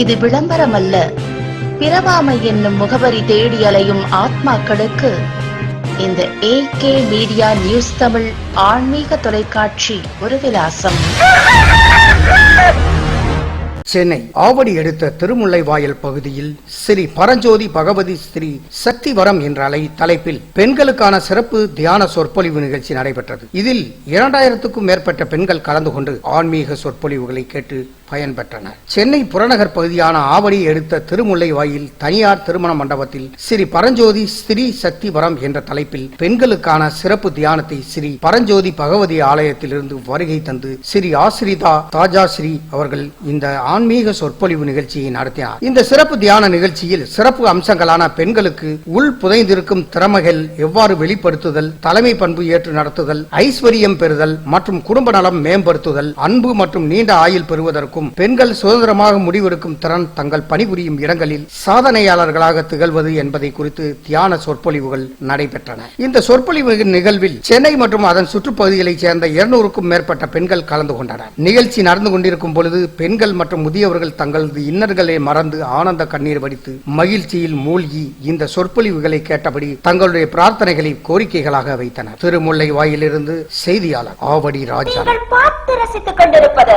இது விளம்பரம் அல்ல பிறவாமை என்னும் முகவரி தேடி அலையும் ஆத்மாக்களுக்கு இந்த A K media news Tamil ஆன்மீக தொலைக்காட்சி ஒரு விலாசம். சென்னை ஆவடி எடுத்த திருமுல்லை வாயல் பகுதியில் ஸ்ரீ பரஞ்சோதி பகவதி ஸ்ரீ சக்திவரம் என்ற அலை தலைப்பில் பெண்களுக்கான சிறப்பு தியான சொற்பொழிவு நிகழ்ச்சி நடைபெற்றது. இதில் இரண்டாயிரத்துக்கும் மேற்பட்ட பெண்கள் கலந்து கொண்டு ஆன்மீக சொற்பொழிவுகளை கேட்டு பயன்பெற்றனர் சென்னை புறநகர் பகுதியான ஆவடி எடுத்த திருமுல்லை வாயில் தனியார் திருமண மண்டபத்தில் ஸ்ரீ பரஞ்சோதி ஸ்ரீ சக்திவரம் என்ற தலைப்பில் பெண்களுக்கான சிறப்பு தியானத்தை ஸ்ரீ பரஞ்சோதி பகவதி ஆலயத்திலிருந்து வருகை தந்து ஸ்ரீ ஆசிரிதா தாஜாஸ்ரீ அவர்கள் இந்த ஆன்மீக சொற்பொழிவு நிகழ்ச்சியை நடத்தினார். இந்த சிறப்பு தியான நிகழ்ச்சியில் சிறப்பு அம்சங்களான பெண்களுக்கு உள் புதைந்திருக்கும் திறமைகள் எவ்வாறு வெளிப்படுத்துதல் தலைமை பண்பு ஏற்று நடத்துதல் ஐஸ்வர்யம் பெறுதல் மற்றும் குடும்ப நலம் மேம்படுத்துதல் அன்பு மற்றும் நீண்ட ஆயுள் பெறுவதற்கு பெறுவதற்கும் பெண்கள் சுதந்திரமாக முடிவெடுக்கும் திறன் தங்கள் பணிபுரியும் இடங்களில் சாதனையாளர்களாக திகழ்வது என்பதை குறித்து தியான சொற்பொழிவுகள் நடைபெற்றன. இந்த சொற்பொழிவு நிகழ்வில் சென்னை மற்றும் அதன் சுற்றுப்பகுதிகளைச் சேர்ந்த இருநூறுக்கும் மேற்பட்ட பெண்கள் கலந்து கொண்டனர். நிகழ்ச்சி நடந்து கொண்டிருக்கும் பொழுது பெண்கள் மற்றும் முதியவர்கள் தங்களது இன்னர்களை மறந்து ஆனந்த கண்ணீர் வடித்து மகிழ்ச்சியில் மூழ்கி இந்த சொற்பொழிவுகளை கேட்டபடி தங்களுடைய பிரார்த்தனைகளை கோரிக்கைகளாக வைத்தனர். திருமுல்லை வாயிலிருந்து செய்தியாளர் ஆவடி ராஜா. பார்த்து ரசித்துக் கொண்டிருப்பது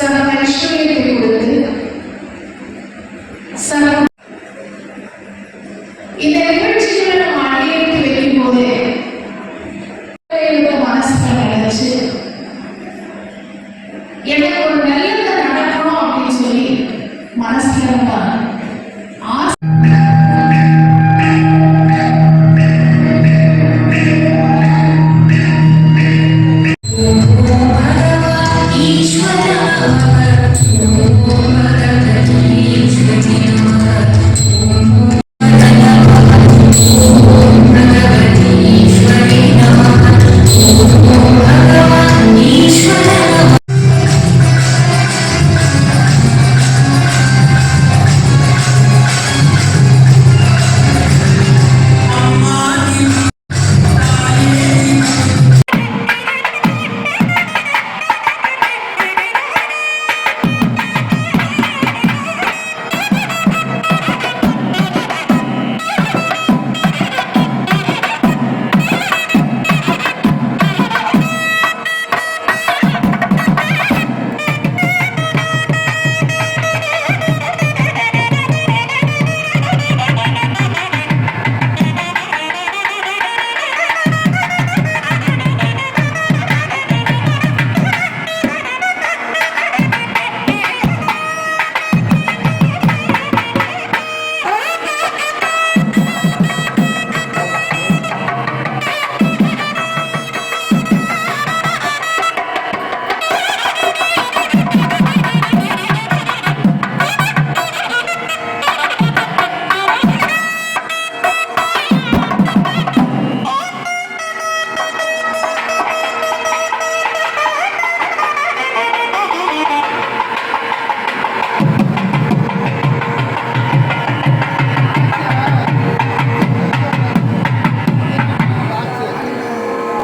சக மனுஷர்களுக்கு கொடுத்து சக